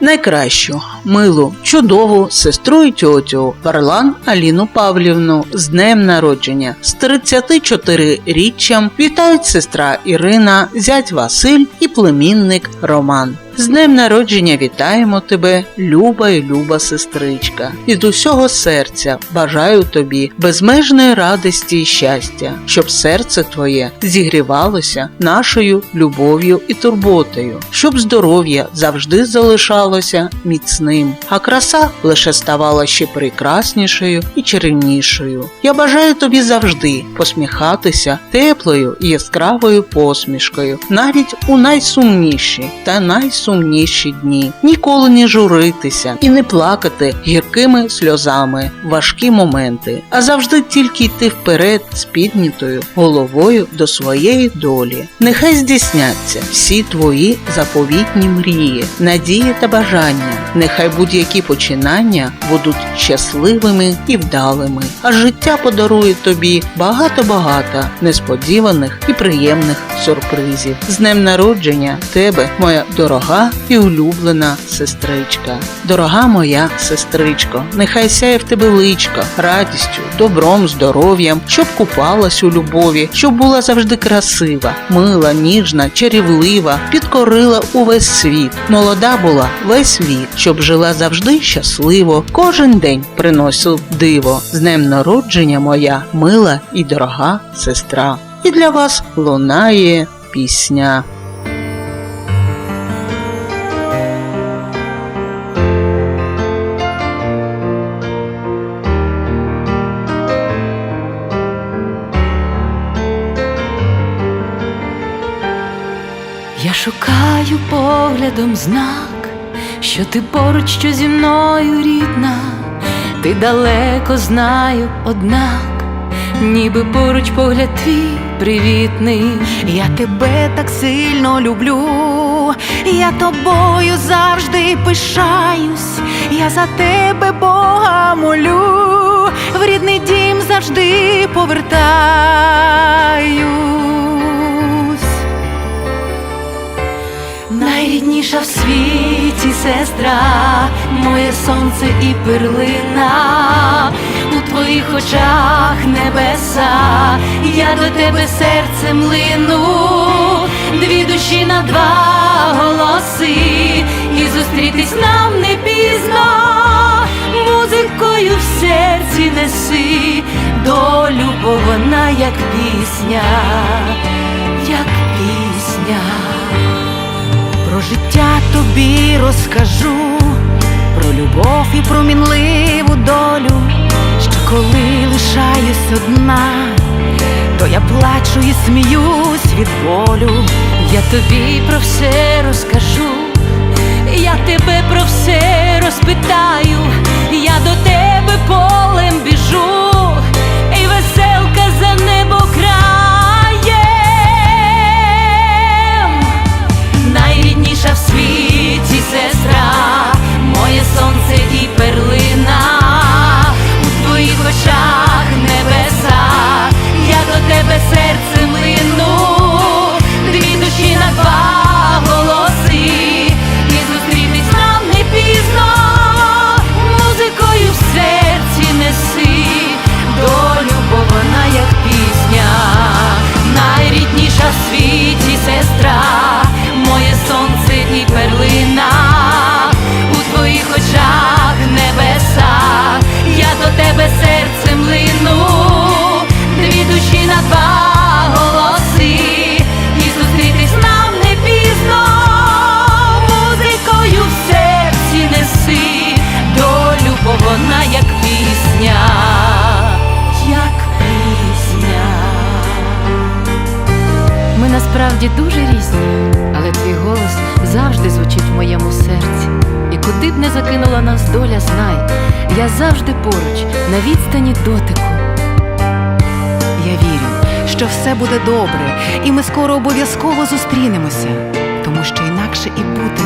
найкращу, милу, чудову сестру і тьотю Варлан Аліну Павлівну з днем народження з 34-річчям вітають сестра Ірина, зять Василь і племінник Роман. З днем народження вітаємо тебе, люба і люба сестричка. Від усього серця бажаю тобі безмежної радості і щастя, щоб серце твоє зігрівалося нашою любов'ю і турботою, щоб здоров'я завжди залишалося міцним, а краса лише ставала ще прекраснішою і чарівнішою. Я бажаю тобі завжди посміхатися теплою і яскравою посмішкою, навіть у найсумніші та найсумніші дні, ніколи не журитися і не плакати гіркими сльозами важкі моменти, а завжди тільки йти вперед з піднятою головою до своєї долі. Нехай здійсняться всі твої заповітні мрії, надії та бажання. Нехай будь-які починання будуть щасливими і вдалими, а життя подарує тобі багато-багато несподіваних і приємних сюрпризів. З днем народження тебе, моя дорога і улюблена сестричка. Дорога моя сестричко, нехай сяє в тебе личка, радістю, добром, здоров'ям, щоб купалась у любові, щоб була завжди красива, мила, ніжна, чарівлива, підкорила увесь світ. Молода була весь вік, щоб жила завжди щасливо, кожен день приносив диво. З днем народження моя мила і дорога сестра. І для вас лунає пісня. Я шукаю поглядом знак, що ти поруч, що зі мною рідна, ти далеко знаю, однак, ніби поруч погляд твій привітний. Я тебе так сильно люблю, я тобою завжди пишаюсь, я за тебе Бога молю, в рідний дім завжди повертаюсь. Найрідніша в світі сестра, моє сонце і перлина, у твоїх очах небеса, я до тебе серцем лину, дві душі на два голоси, і зустрітись нам не пізно, музикою в серці неси, долю, бо вона як пісня, як пісня. Тобі розкажу, про любов і про мінливу долю, що коли лишаюсь одна, то я плачу і сміюсь від болю. Я тобі про все розкажу, я тебе про все розпитаю, насправді дуже різні, але твій голос завжди звучить в моєму серці. І куди б не закинула нас доля, знай, я завжди поруч, на відстані дотику. Я вірю, що все буде добре, і ми скоро обов'язково зустрінемося, тому що інакше і бути